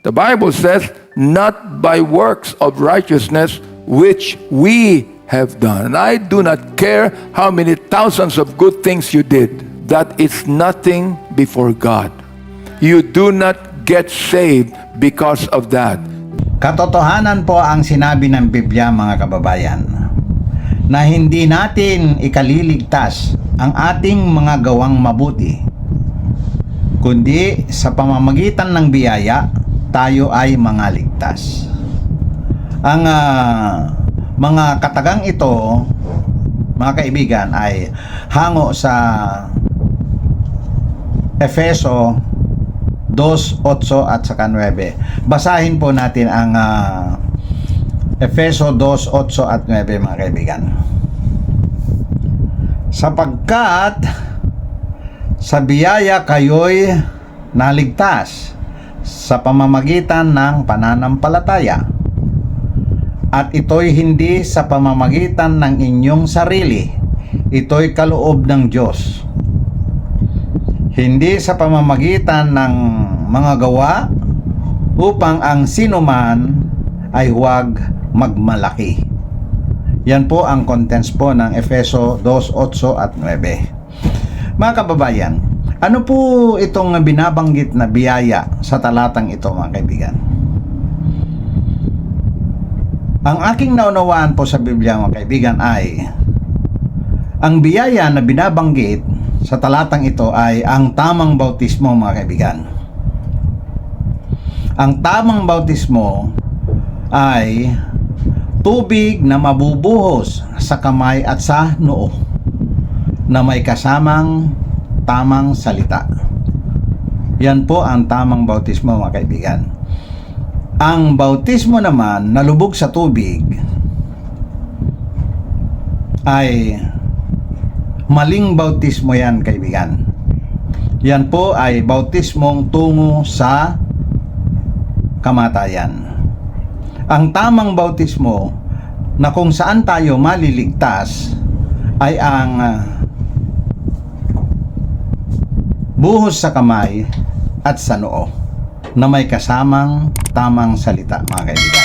The Bible says, not by works of righteousness which we have done. And I do not care how many thousands of good things you did. That is nothing before God. You do not get saved because of that. Katotohanan po ang sinabi ng Biblia mga kababayan na hindi natin ikaliligtas ang ating mga gawang mabuti kundi sa pamamagitan ng biyaya tayo ay mga ligtas. Ang ah, mga katagang ito mga kaibigan ay hango sa Efeso 2, 8 at saka 9. Basahin po natin ang ah, Efeso 2, 8 at 9 mga kaibigan. Sapagkat sa biyaya kayo'y naligtas sa pamamagitan ng pananampalataya. At ito'y hindi sa pamamagitan ng inyong sarili. Ito'y kaloob ng Diyos hindi sa pamamagitan ng mga gawa upang ang sinuman ay huwag magmalaki. Yan po ang contents po ng Efeso 2, 8 at 9. Mga kababayan, ano po itong binabanggit na biyaya sa talatang ito mga kaibigan? Ang aking naunawaan po sa Biblia mga kaibigan ay ang biyaya na binabanggit sa talatang ito ay ang tamang bautismo mga kaibigan. Ang tamang bautismo ay tubig na mabubuhos sa kamay at sa noo na may kasamang tamang salita. Yan po ang tamang bautismo mga kaibigan. Ang bautismo naman na lubog sa tubig ay maling bautismo yan, kaibigan. Yan po ay bautismong tungo sa kamatayan. Ang tamang bautismo na kung saan tayo maliligtas ay ang buhos sa kamay at sa noo na may kasamang tamang salita, mga kaibigan.